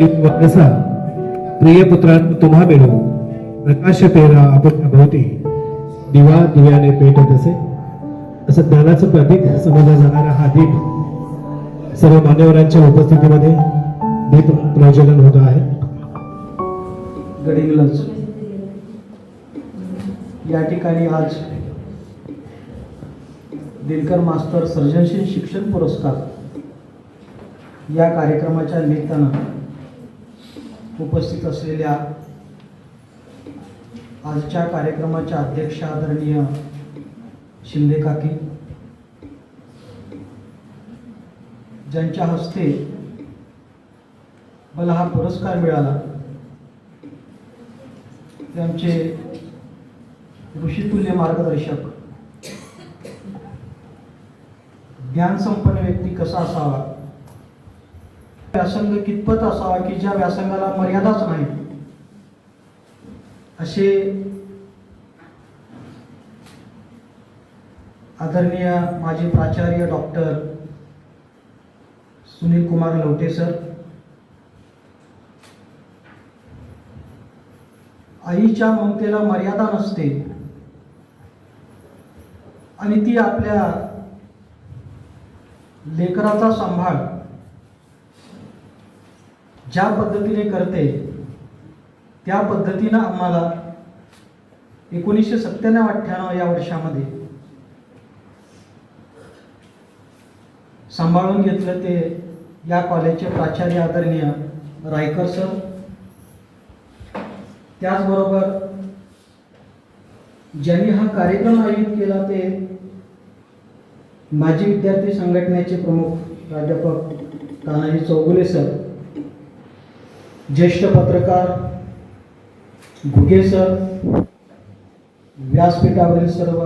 सूर्यकुलाचा एक प्रिय पुत्रांनो तुम्हा मिळू प्रकाश पेरा आपण भोवती दिवा दिव्याने पेटत असे असं ज्ञानाचं प्रतीक समजला जाणारा हा दीप सर्व मान्यवरांच्या उपस्थितीमध्ये दीप प्रज्वलन होत आहे. गडिंग्लज या ठिकाणी आज दिनकर मास्तर सर्जनशील शिक्षण पुरस्कार या कार्यक्रमाच्या निमित्तानं उपस्थित असलेल्या आजच्या कार्यक्रमाच्या अध्यक्ष आदरणीय शिंदे काकी ज्यांच्या हस्ते मला हा पुरस्कार मिळाला ते आमचे ऋषितुल्य मार्गदर्शक ज्ञानसंपन्न व्यक्ती कसा असावा व्यासंग कितपत असावा की ज्या व्यासंगाला मर्यादाच नाही? असे आदरणीय माजी प्राचार्य डॉक्टर सुनील कुमार लवटे सर आईच्या ममतेला मर्यादा नसते आणि ती आपल्या लेकराचा सांभाळ ज्या पद्धतीने करते त्या पद्धतीनं आम्हाला एकोणीसशे सत्त्याण्णव अठ्ठ्याण्णव या वर्षामध्ये सांभाळून घेतलं ते या कॉलेजचे प्राचार्य आदरणीय रायकर सर. त्याचबरोबर ज्यांनी हा कार्यक्रम आयोजित केला ते माजी विद्यार्थी संघटनेचे प्रमुख प्राध्यापक तानाजी चौगुले सर. ज्येष्ठ पत्रकार घुगे सर व्यासपीठावरील सर्व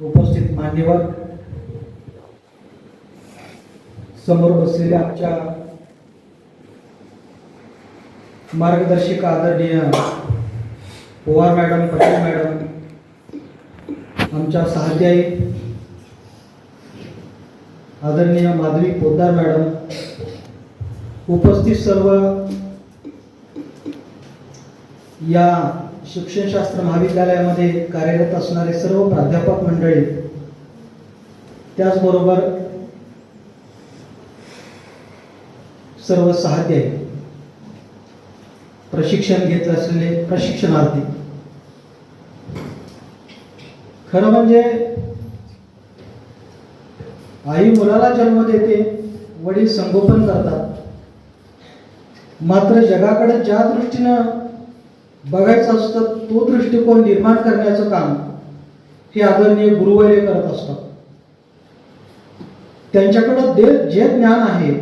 उपस्थित मान्यवर समोर बसलेल्या आमच्या मार्गदर्शक आदरणीय पवार मॅडम पटेल मॅडम आमच्या सहाध्यायी आदरणीय माधवी पोद्दार मॅडम उपस्थित सर्व या शिक्षणशास्त्र महाविद्यालयामध्ये कार्यरत असणारे सर्व प्राध्यापक मंडळी त्याचबरोबर सर्व साहते प्रशिक्षण घेत असलेले प्रशिक्षणार्थी. खरं म्हणजे आई मुलाला जन्म देते वडील संगोपन करतात. मात्र जगाकडे ज्या दृष्टीनं बघायचं असतं तो दृष्टिकोन निर्माण करण्याचं काम हे आदरणीय गुरुवैर्य करत असतात. त्यांच्याकडं दे जे ज्ञान आहे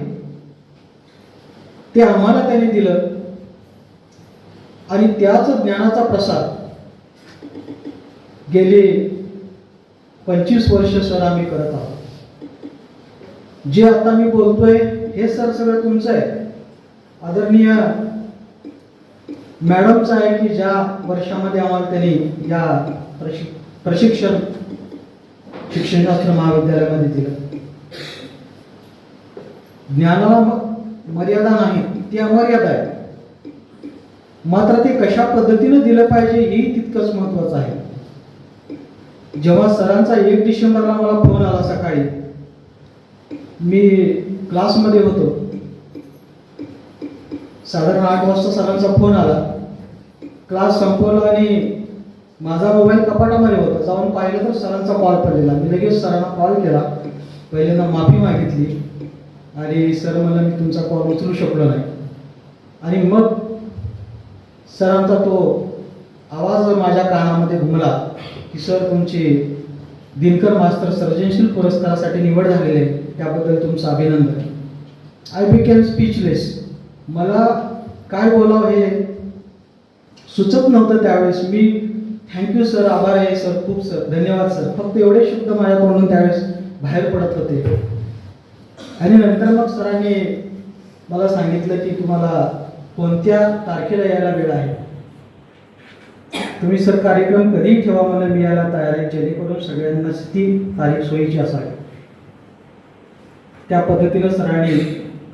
ते आम्हाला त्यांनी दिलं. आणि त्याच ज्ञानाचा प्रसार गेले पंचवीस वर्ष सर आम्ही करत आहोत. जे आता मी बोलतोय हे सर सगळं तुमचं आहे. आदरणीय मॅडमचं आहे की ज्या वर्षामध्ये आम्हाला त्यांनी या प्रशिक प्रशिक्षण शिक्षणशास्त्र महाविद्यालयामध्ये दिलं. ज्ञानाला मर्यादा नाही ती अमर्यादा आहे. मात्र ते कशा पद्धतीनं दिलं पाहिजे हे तितकंच महत्वाचं आहे. जेव्हा सरांचा एक डिसेंबरला मला फोन आला सकाळी मी क्लासमध्ये होतो. साधारण आठ वाजता सरांचा फोन आला. क्लास संपवला आणि माझा मोबाईल कपाटामध्ये होता. जाऊन पाहिलं तर सरांचा कॉल पडलेला. मी लगेच सरांना कॉल केला. पहिल्यांदा माफी मागितली. आणि सर मला मी तुमचा कॉल उचलू शकलो नाही. आणि मग सरांचा तो आवाज माझ्या कानामध्ये घुमला की सर तुमची दिनकर मास्तर सर्जनशील पुरस्कारासाठी निवड झालेली आहे त्याबद्दल तुमचं अभिनंदन. आय बिकेम स्पीचलेस मला काय बोलावं हे सुचत नव्हतं त्यावेळेस. मी थँक्यू सर आभार आहे सर खूप सर धन्यवाद सर फक्त एवढे शब्द माझ्या तोंडून त्यावेळेस बाहेर पडत होते. आणि नंतर मग सरांनी मला सांगितलं की तुम्हाला कोणत्या तारखेला यायला वेळ आहे? तुम्ही सर कार्यक्रम कधी ठेवा मला मी यायला तयार आहे. जेणेकरून सगळ्यांना ती तारीख सोयीची असावी. त्या पद्धतीनं सरांनी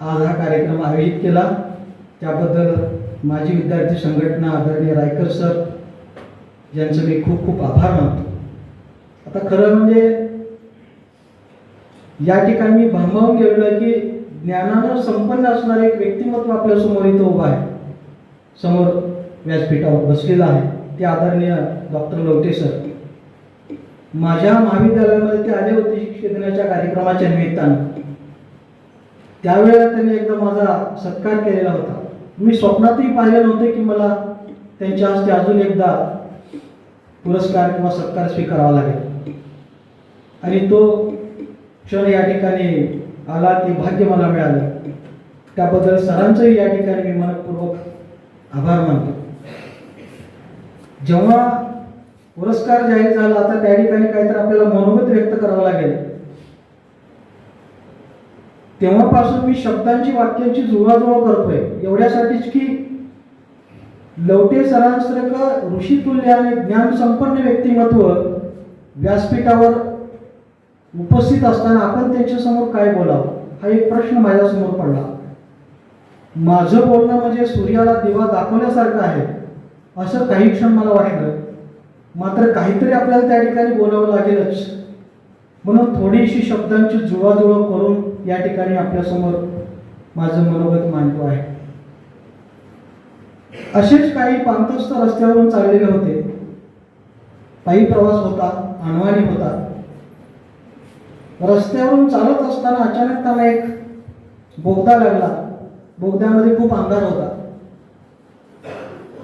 आज हा कार्यक्रम आयोजित केला. त्याबद्दल माझी विद्यार्थी संघटना आदरणीय रायकर सर यांचं मी खूप खूप आभार मानतो. आता खरं म्हणजे या ठिकाणी मी भांबावून गेलेलो की ज्ञानानं संपन्न असणारे एक व्यक्तिमत्व आपल्यासमोर इथं उभं आहे. समोर व्यासपीठावर बसलेलं आहे. ते आदरणीय डॉक्टर लवटे सर. माझ्या महाविद्यालयामध्ये ते आले होते शिक्षक दिनाच्या कार्यक्रमाच्या निमित्तानं. त्यावेळेला त्यांनी एकदा माझा सत्कार केलेला होता. मी स्वप्नातही पाहिले नव्हते की मला त्यांच्या हस्ते अजून एकदा पुरस्कार किंवा सत्कार स्वीकारावा लागेल. आणि तो क्षण या ठिकाणी आला ते भाग्य मला मिळालं. त्याबद्दल सरांचंही या ठिकाणी मी मनपूर्वक आभार मानतो. जेव्हा पुरस्कार जाहीर झाला आता त्या ठिकाणी काहीतरी आपल्याला मनोगत व्यक्त करावं लागेल. तेव्हापासून मी शब्दांची वाक्यांची जुळवाजुळव करतोय. एवढ्यासाठीच की लवटे सरांसारखं ऋषितुल्य आणि ज्ञान संपन्न व्यक्तिमत्व व्यासपीठावर उपस्थित असताना आपण त्यांच्यासमोर काय बोलावं? हा एक प्रश्न माझ्यासमोर पडला. माझं बोलणं म्हणजे सूर्याला दिवा दाखवण्यासारखं आहे. असं काही क्षण मला वाटलं. मात्र काहीतरी आपल्याला त्या ठिकाणी बोलावं लागेलच. म्हणून थोडीशी शब्दांची जुळवाजुळव करून या ठिकाणी आपल्यासमोर माझं मनोगत मांडतो आहे. असेच काही पांतस्थ रस्त्यावरून चाललेले होते. पायी प्रवास होता अनवाणी होता. रस्त्यावरून चालत असताना अचानक त्याला एक बोगदा लागला. बोगद्यामध्ये खूप अंधार होता.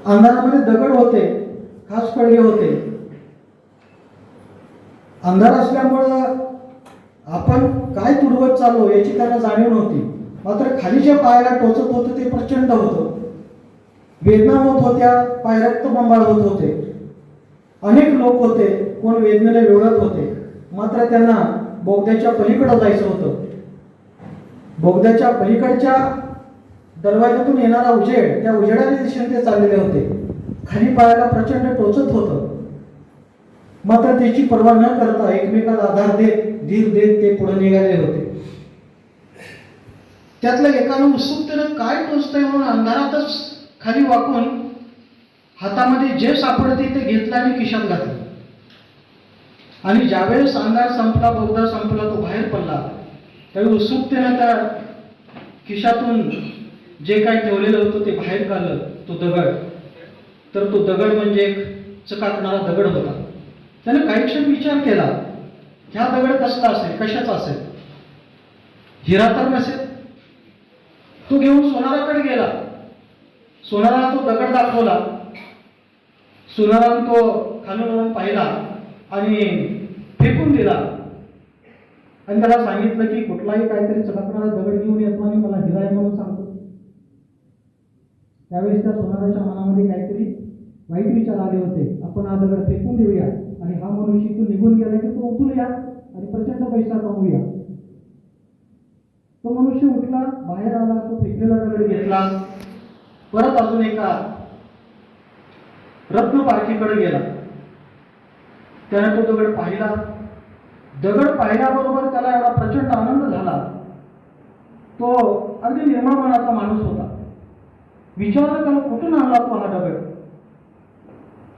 अंधारामध्ये दगड होते खास पडले होते. अंधार असल्यामुळं आपण काय तुडवत चाललो याची त्यांना जाणीव नव्हती. मात्र खाली जे पायाला टोचत होतं ते प्रचंड होतं वेदना होत होत्या पाय रक्तबंबाळ होत होते. अनेक लोक होते कोण वेदनेने वेवळत होते. मात्र त्यांना बोगद्याच्या पलीकडं जायचं होतं. बोगद्याच्या पलीकडच्या दरवाज्यातून येणारा उजेड त्या उजेडाच्या दिशेने ते चाललेले होते. खाली पायाला प्रचंड टोचत होतं. मात्र त्याची पर्वा न करता एकमेकाला आधार देत धीर देत ते पुढे निघाले होते. त्यातलं एकानं उत्सुकतेनं काय टोचतंय म्हणून अंधारातच खाली वाकून हातामध्ये जे सापडते ते घेतलं आणि खिशात घातलं. आणि ज्यावेळेस अंधार संपला बोगदा संपला तो बाहेर पडला त्यावेळी उत्सुकतेनं त्या खिशातून जे काही ठेवलेलं होतं ते बाहेर काढलं तो दगड. तर तो दगड म्हणजे एक चकाकणारा दगड होता. त्याने काही क्षण विचार केला ह्या दगड कसला असेल कशाचा असेल? हिरा तर नसेल. तो घेऊन सोनाराकडे गेला. सोनाराला तो दगड दाखवला. सोनारानं तो खालून वरून पाहिला आणि फेकून दिला. आणि त्याला सांगितलं की कुठलाही काहीतरी चमकणारा दगड घेऊन येतो आणि मला हिरा आहे म्हणून सांगतो. त्यावेळेस त्या सोनाराच्या मनामध्ये काहीतरी वाईट विचार आले होते. आपण हा दगड फेकून देऊया आणि हा मनुष्य इथून निघून गेला की तो उतरूया आणि प्रचंड पैसा कमवूया. तो मनुष्य उठला बाहेर आला तो फेकलेला दगड घेतला. परत अजून एका रत्न पारखीकडे गेला. त्याने तो दगड पाहिला. दगड पाहिल्याबरोबर त्याला एवढा प्रचंड आनंद झाला. तो अगदी निर्मळ मनाचा माणूस होता. विचारलं त्याला कुठून आणला तो हा दगड?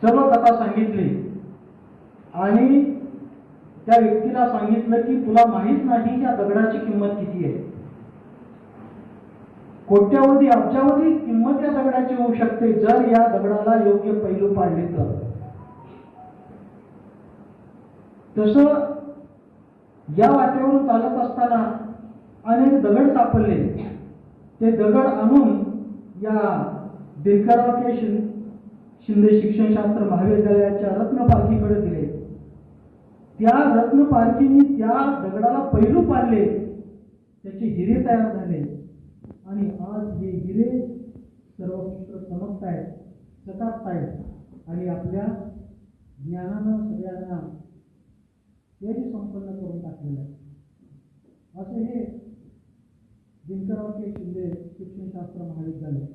सर्व कथा सांगितली. आणि त्या व्यक्तीला सांगितलं की तुला माहीत नाही या दगडाची किंमत किती आहे. कोट्यावधी अब्जावधी किंमत या दगडाची होऊ शकते जर या दगडाला योग्य पैलू पाडले तर. तस या वाटेवरून चालत असताना अनेक दगड सापडले. ते दगड आणून या दिनकरराव शिंदे शिक्षणशास्त्र महाविद्यालयाच्या रत्नपालखीकडे दिले त्या रत्नपालखीने त्या दगडाला पैलू पाडले. त्याचे हिरे तयार झाले. आणि आज हे हिरे सर्वत्र चमकत आहेत चकाकत आहेत. आणि आपल्या ज्ञानानं सगळ्यांना तेही संपन्न करून टाकलेलं आहे. असे हे दिनकरराव के शिंदे शिक्षणशास्त्र महाविद्यालय.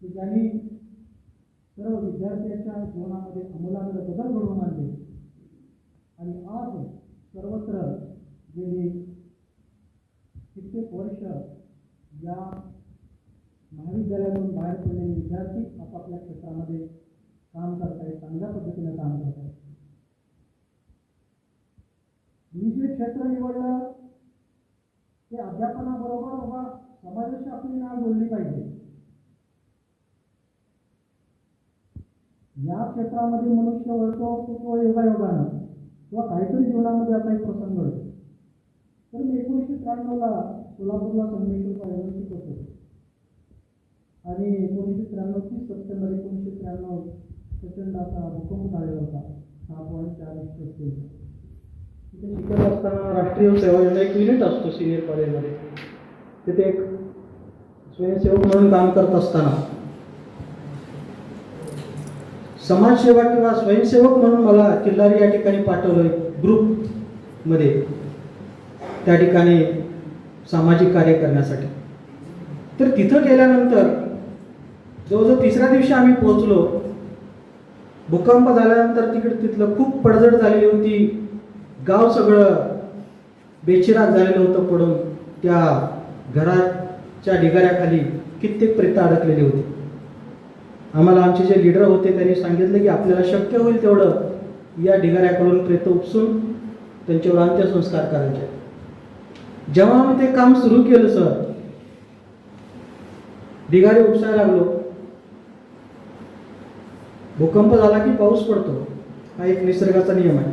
की ज्यांनी सर्व विद्यार्थ्यांच्या जीवनामध्ये अमूलाग्र बदल घडवून आणले. आणि आज सर्वत्र गेली कित्येक वर्ष या महाविद्यालयातून बाहेर पडलेले विद्यार्थी आपापल्या क्षेत्रामध्ये काम करत आहेत चांगल्या पद्धतीने काम करत आहेत मी जे क्षेत्र निवडलं ते अध्यापनाबरोबर बाबा समाजाशी आपली नाळ जोडली पाहिजे. या क्षेत्रामध्ये मनुष्य वळतो तो योगायोगानं किंवा काहीतरी जीवनामध्ये आता एक प्रसंग घडतो तर मी एकोणीसशे त्र्याण्णवला सोलापूरला संगमेश्वर कॉलेजला शिकत होतो. आणि एकोणीसशे त्र्याण्णव तीस सप्टेंबर एकोणीसशे त्र्याण्णव प्रचंड असा भूकंप झालेला होता. सहा पॉईंट चार तिथे शिकत असताना राष्ट्रीय सेवा योजना एक युनिट असतो सिनियर कॉलेजमध्ये तिथे एक स्वयंसेवक म्हणून काम करत असताना समाजसेवा किंवा स्वयंसेवक म्हणून मला किल्लारी या ठिकाणी पाठवलं ग्रुपमध्ये त्या ठिकाणी सामाजिक कार्य करण्यासाठी. तर तिथं गेल्यानंतर जवळजवळ तिसऱ्या दिवशी आम्ही पोहोचलो. भूकंप झाल्यानंतर तिकडे तिथलं खूप पडझड झालेली होती. गाव सगळं बेचिराग झालेलं होतं पडून. त्या घराच्या ढिगाऱ्याखाली कित्येक प्रेत अडकलेली होती. आम्हाला आमचे जे लीडर होते त्यांनी सांगितलं की आपल्याला शक्य होईल तेवढं या ढिगाऱ्याकडून प्रेत उपसून त्यांच्यावर अंत्यसंस्कार करायचे. जेव्हा आम्ही ते काम सुरू केलं सर ढिगारे उपसायला लागलो. भूकंप झाला की पाऊस पडतो. हा एक निसर्गाचा नियम आहे.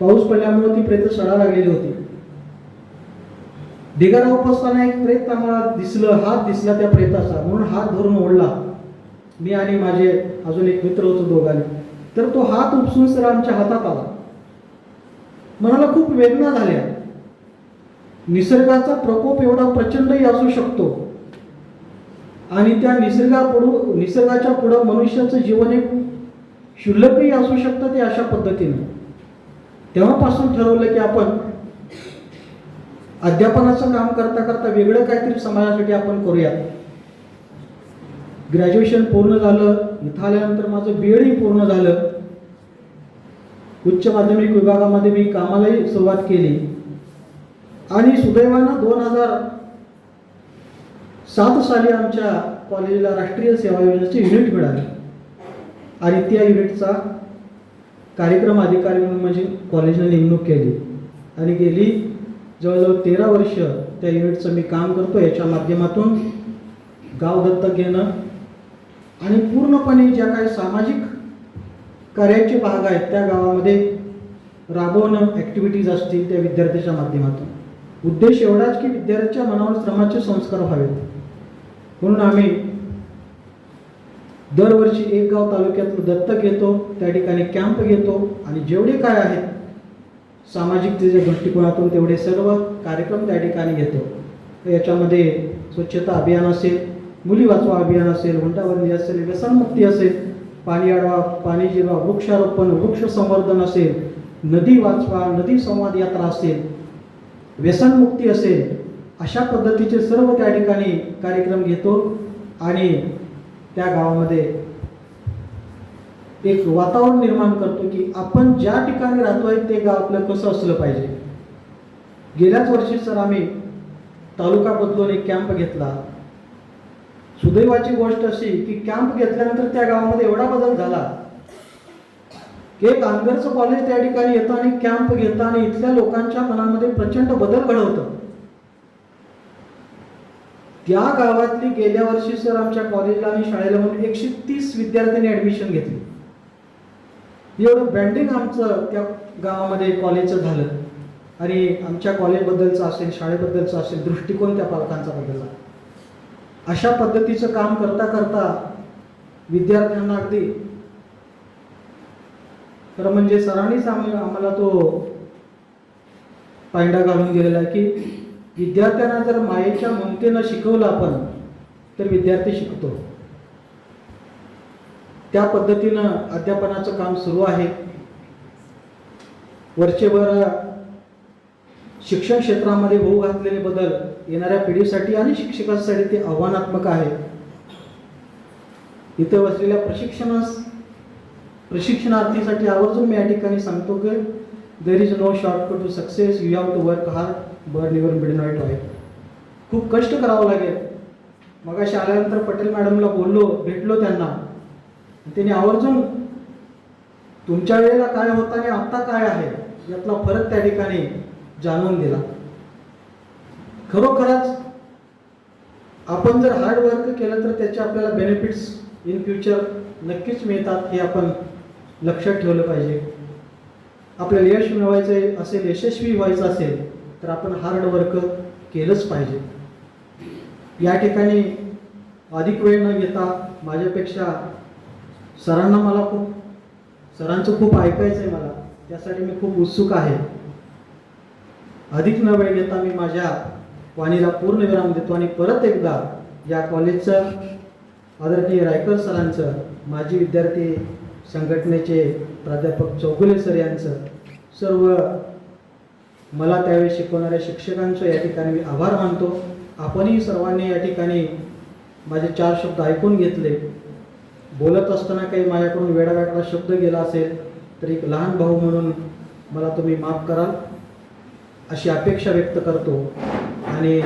पाऊस पडल्यामुळे ती प्रेत सडा लागलेली होती. ढिगारा उपसताना एक प्रेत आम्हाला दिसलं हात दिसला त्या प्रेताचा. म्हणून हात धरून ओढला. मी आणि माझे अजून एक मित्र होतो दोघांनी. तर तो हात उपसून सर आमच्या हातात आला. मनाला खूप वेदना झाल्या. निसर्गाचा प्रकोप एवढा प्रचंडही असू शकतो. आणि त्या निसर्गापुढं निसर्गाच्या पुढं मनुष्याचं जीवन एक क्षुल्लकही असू शकतं ते अशा पद्धतीनं. तेव्हापासून ठरवलं की आपण अध्यापनाचं काम करता करता वेगळं काहीतरी समाजासाठी आपण करूयात. ग्रॅज्युएशन पूर्ण झालं इथं आल्यानंतर माझं बी एडही पूर्ण झालं. उच्च माध्यमिक विभागामध्ये मी कामालाही सुरुवात केली. आणि सुदैवानं दोन हजार सात साली आमच्या कॉलेजला राष्ट्रीय सेवा योजनेचे युनिट मिळाले. आणि त्या युनिटचा कार्यक्रम अधिकारी म्हणून म्हणजे कॉलेजने नेमणूक केली. आणि गेली जवळजवळ तेरा वर्ष त्या युनिटचं मी काम करतो याच्या माध्यमातून गाव दत्तक घेणं आणि पूर्णपणे ज्या काही सामाजिक कार्याचे भाग आहेत त्या गावामध्ये राबवणं ॲक्टिव्हिटीज असतील त्या विद्यार्थ्याच्या माध्यमातून. उद्देश एवढाच की विद्यार्थ्याच्या मनावर श्रमाचे संस्कार व्हावेत. म्हणून आम्ही दरवर्षी एक गाव तालुक्यातलं दत्तक घेतो त्या ठिकाणी कॅम्प घेतो आणि जेवढे काय आहेत सामाजिकतेच्या दृष्टिकोनातून तेवढे सर्व कार्यक्रम त्या ठिकाणी घेतो. याच्यामध्ये स्वच्छता अभियान असेल मुली वाचवा अभियान असेल हुंडाबंदी असेल व्यसनमुक्ती असेल पाणी अडवा पाणी जिरवा वृक्षारोपण वृक्ष संवर्धन असेल नदी वाचवा नदी संवाद यात्रा असेल व्यसनमुक्ती असेल अशा पद्धतीचे सर्व त्या ठिकाणी कार्यक्रम घेतो आणि त्या गावामध्ये एक वातावरण निर्माण करतो की आपण ज्या ठिकाणी राहतोय ते गाव आपलं कसं असलं पाहिजे. गेल्याच वर्षी सर आम्ही तालुका बदलून एक कॅम्प घेतला. सुदैवाची गोष्ट अशी की कॅम्प घेतल्यानंतर त्या गावामध्ये एवढा बदल झाला. की एक आंगरचं कॉलेज त्या ठिकाणी येतं आणि कॅम्प घेतं आणि इथल्या लोकांच्या मनामध्ये प्रचंड बदल घडवतं. त्या गावातली गेल्या वर्षी सर आमच्या कॉलेजला आणि शाळेला म्हणून एकशे तीस विद्यार्थ्यांनी ऍडमिशन घेतली. एवढं ब्रँडिंग आमचं त्या गावामध्ये कॉलेजचं झालं. आणि आमच्या कॉलेजबद्दलचं असेल शाळेबद्दलचं असेल दृष्टिकोन त्या पालकांचा बदलला. अशा पद्धतीचं काम करता करता विद्यार्थ्यांना अगदी खरं म्हणजे सरांनीच आम्ही आम्हाला तो पायंडा घालून गेलेला आहे की विद्यार्थ्यांना जर मायेच्या ममतेनं शिकवलं आपण तर विद्यार्थी शिकतो. त्या पद्धतीनं अध्यापनाचं काम सुरू आहे. वरचेवर शिक्षण क्षेत्रामध्ये होऊ घातलेले बदल येणाऱ्या पिढीसाठी आणि शिक्षकांसाठी ते आव्हानात्मक आहे. इथे बसलेल्या प्रशिक्षणास प्रशिक्षणार्थीसाठी आवर्जून मी या ठिकाणी सांगतो की there is no shortcut to success you have to work hard burn your midnight आहे खूप कष्ट करावं लागेल. मग अशा आल्यानंतर पटेल मॅडमला बोललो भेटलो त्यांना. त्यांनी आवर्जून तुमच्या वेळेला काय होतं आणि आत्ता काय आहे? यातला फरक त्या ठिकाणी जाणून दिला. खरोखरच आपण जर हार्ड वर्क केलं तर त्याचे आपल्याला बेनिफिट्स इन फ्युचर नक्कीच मिळतात हे आपण लक्षात ठेवलं पाहिजे. आपल्याला यश मिळवायचं असेल यशस्वी व्हायचं असेल तर आपण हार्ड वर्क केलंच पाहिजे. या ठिकाणी अधिक वेळ न घेता माझ्यापेक्षा सरांना मला खूप सरांचं खूप ऐकायचं आहे मला. त्यासाठी मी खूप उत्सुक आहे. अधिक न वेळ घेता मी माझ्या वाणीला पूर्ण विराम देतो आणि परत एकदा या कॉलेजचं आदरणीय रायकर सरांचं माजी विद्यार्थी संघटनेचे प्राध्यापक चौगुले सर यांचं सर्व मला त्यावेळी शिकवणाऱ्या शिक्षकांचं या ठिकाणी मी आभार मानतो. आपणही सर्वांनी या ठिकाणी माझे चार शब्द ऐकून घेतले. बोलत असताना काही माझ्याकडून वेडावेगळा शब्द गेला असेल तर एक लहान भाऊ म्हणून मला तुम्ही माफ कराल. अशी अपेक्षा व्यक्त करतो आणि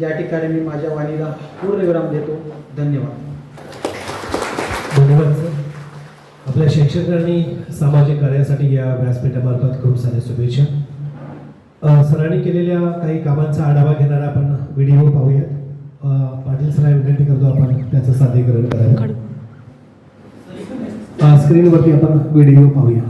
या ठिकाणी मी माझ्या वाणीला पूर्ण विराम देतो धन्यवाद. धन्यवाद सर. आपल्या शिक्षकांनी सामाजिक कार्यासाठी या व्यासपीठामार्फत खूप साऱ्या शुभेच्छा. अ, सरांनी केलेल्या काही कामांचा आढावा घेणारा आपण व्हिडिओ पाहूयात. अ, पाटील सर विनंती करतो आपण त्याचं सादरीकरण करायला. स्क्रीनवरती आपण व्हिडिओ पाहूया.